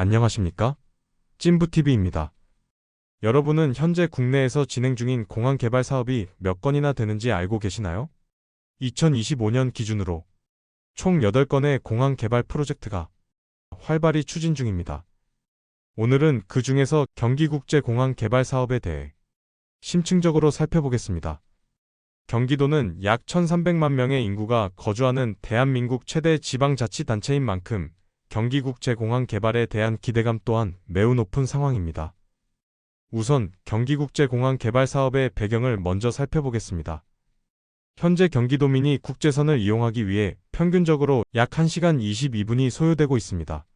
안녕하십니까? 찐부TV입니다. 여러분은 현재 국내에서 진행 중인 공항 개발 사업이 몇 건이나 되는지 알고 계시나요? 2025년 기준으로 총 8건의 공항 개발 프로젝트가 활발히 추진 중입니다. 오늘은 그 중에서 경기국제공항 개발 사업에 대해 심층적으로 살펴보겠습니다. 경기도는 약 1,300만 명의 인구가 거주하는 대한민국 최대 지방자치단체인 만큼 경기국제공항 개발에 대한 기대감 또한 매우 높은 상황입니다. 우선 경기국제공항 개발 사업의 배경을 먼저 살펴보겠습니다. 현재 경기도민이 국제선을 이용하기 위해 평균적으로 약 1시간 22분이 소요되고 있습니다.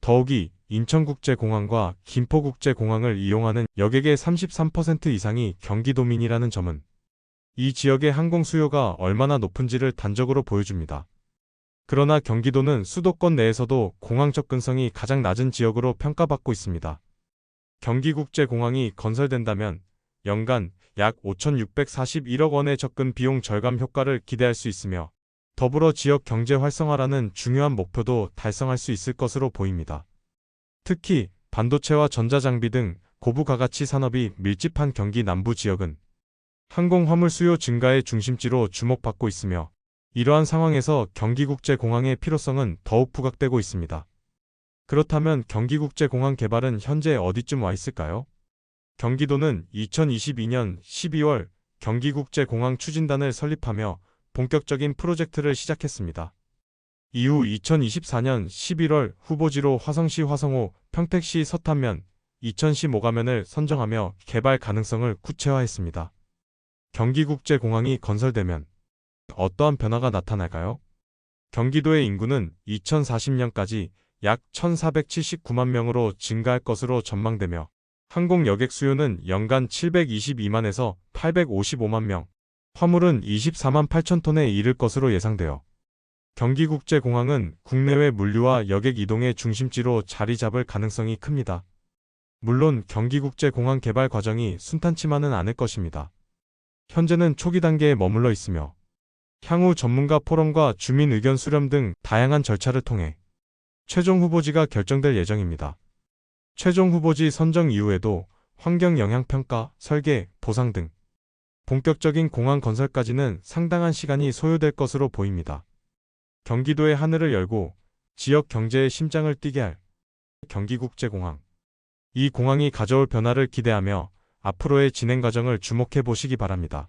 더욱이 인천국제공항과 김포국제공항을 이용하는 여객의 33% 이상이 경기도민이라는 점은 이 지역의 항공 수요가 얼마나 높은지를 단적으로 보여줍니다. 그러나 경기도는 수도권 내에서도 공항 접근성이 가장 낮은 지역으로 평가받고 있습니다. 경기국제공항이 건설된다면 연간 약 5,641억 원의 접근 비용 절감 효과를 기대할 수 있으며 더불어 지역 경제 활성화라는 중요한 목표도 달성할 수 있을 것으로 보입니다. 특히 반도체와 전자장비 등 고부가가치 산업이 밀집한 경기 남부 지역은 항공 화물 수요 증가의 중심지로 주목받고 있으며 이러한 상황에서 경기국제공항의 필요성은 더욱 부각되고 있습니다. 그렇다면 경기국제공항 개발은 현재 어디쯤 와 있을까요? 경기도는 2022년 12월 경기국제공항 추진단을 설립하며 본격적인 프로젝트를 시작했습니다. 이후 2024년 11월 후보지로 화성시 화성호, 평택시 서탄면, 이천시 모가면을 선정하며 개발 가능성을 구체화했습니다. 경기국제공항이 건설되면 어떠한 변화가 나타날까요? 경기도의 인구는 2040년까지 약 1,479만 명으로 증가할 것으로 전망되며 항공 여객 수요는 연간 722만에서 855만 명, 화물은 24만 8천 톤에 이를 것으로 예상되어 경기국제공항은 국내외 물류와 여객 이동의 중심지로 자리 잡을 가능성이 큽니다. 물론 경기국제공항 개발 과정이 순탄치만은 않을 것입니다. 현재는 초기 단계에 머물러 있으며 향후 전문가 포럼과 주민 의견 수렴 등 다양한 절차를 통해 최종 후보지가 결정될 예정입니다. 최종 후보지 선정 이후에도 환경 영향 평가, 설계, 보상 등 본격적인 공항 건설까지는 상당한 시간이 소요될 것으로 보입니다. 경기도의 하늘을 열고 지역 경제의 심장을 뛰게 할 경기국제공항. 이 공항이 가져올 변화를 기대하며 앞으로의 진행 과정을 주목해 보시기 바랍니다.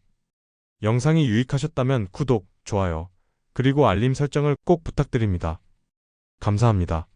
영상이 유익하셨다면 구독, 좋아요, 그리고 알림 설정을 꼭 부탁드립니다. 감사합니다.